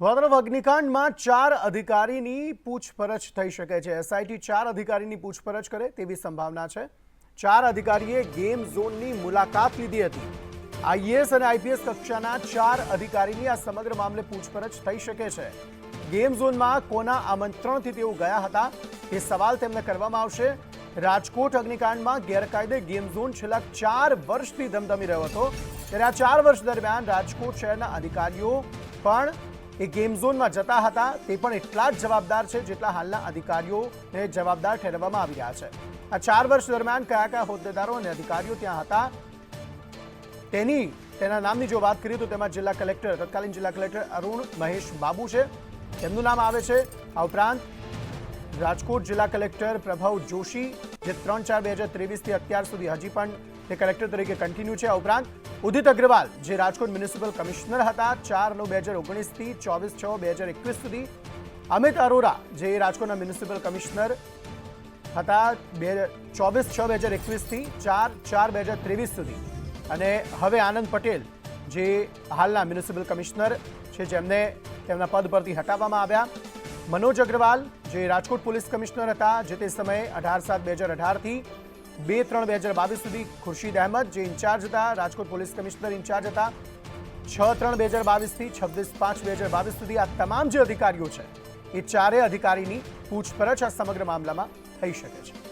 તો અગ્નિકાંડમાં ચાર અધિકારીની પૂછપરછ થઈ શકે છે. એસઆઈટી ચાર અધિકારીની પૂછપરછ કરે તેવી સંભાવના છે. ચાર અધિકારીએ ગેમ ઝોનની મુલાકાત લીધી હતી. આઈએએસ અને આઈપીએસ કક્ષાના ચાર અધિકારીની આ સમગ્ર મામલે પૂછપરછ થઈ શકે છે. ગેમ ઝોનમાં કોના આમંત્રણથી તેઓ ગયા હતા એ સવાલ તેમને કરવામાં આવશે. રાજકોટ અગ્નિકાંડમાં ગેરકાયદે ગેમ ઝોન છેલ્લા ચાર વર્ષથી ધમધમી રહ્યો હતો. ત્યારે આ ચાર વર્ષ દરમિયાન રાજકોટ શહેરના અધિકારીઓ પણ એ ગેમ ઝોનમાં જતા હતા, તે પણ એટલા જ જવાબદાર છે જેટલા હાલના અધિકારીઓને જવાબદાર ઠેરવવામાં આવી રહ્યા છે. આ ચાર વર્ષ દરમિયાન કયા કયા હોદ્દેદારો અને અધિકારીઓ ત્યાં હતા? તેની, તેના નામની જો વાત કરીએ તો તેમાં જિલ્લા કલેક્ટર, તત્કાલીન જિલ્લા કલેક્ટર અરુણ મહેશ બાબુ છે. તેમનું નામ આવે છે. આ ઉપરાંત રાજકોટ જિલ્લા કલેક્ટર પ્રભવ જોશી, જે ત્રણ ચાર બે હજાર ત્રેવીસથી અત્યાર સુધી હજી પણ તે કલેક્ટર તરીકે કન્ટિન્યુ છે. આ ઉપરાંત ઉદિત અગ્રવાલ, જે રાજકોટ મ્યુનિસિપલ કમિશનર હતા, ચાર નવ બે હજાર ઓગણીસથી ચોવીસ છ બે હજાર એકવીસ સુધી. અમિત અરોરા, જે રાજકોટના મ્યુનિસિપલ કમિશનર હતા, બે ચોવીસ છ બે હજાર એકવીસથી ચાર ચાર બે હજાર ત્રેવીસ સુધી. અને હવે આનંદ પટેલ, જે હાલના મ્યુનિસિપલ કમિશનર છે, જેમને તેમના પદ પરથી હટાવવામાં આવ્યા. મનોજ અગ્રવાલ, જે રાજકોટ પોલીસ કમિશનર હતા, જે તે સમયે અઢાર સાત બે હજાર અઢારથી બે ત્રણ બે હજાર બાવીસ સુધી ખુરશીદ અહેમદ, જે ઇન્ચાર્જ હતા, રાજકોટ પોલીસ કમિશનર ઇન્ચાર્જ હતા, છ ત્રણ બે હજાર બાવીસથી છવ્વીસ પાંચ બે હજાર બાવીસ સુધી આ તમામ જે અધિકારીઓ છે, એ ચારેય અધિકારીની પૂછપરછ આ સમગ્ર મામલામાં થઈ શકે છે.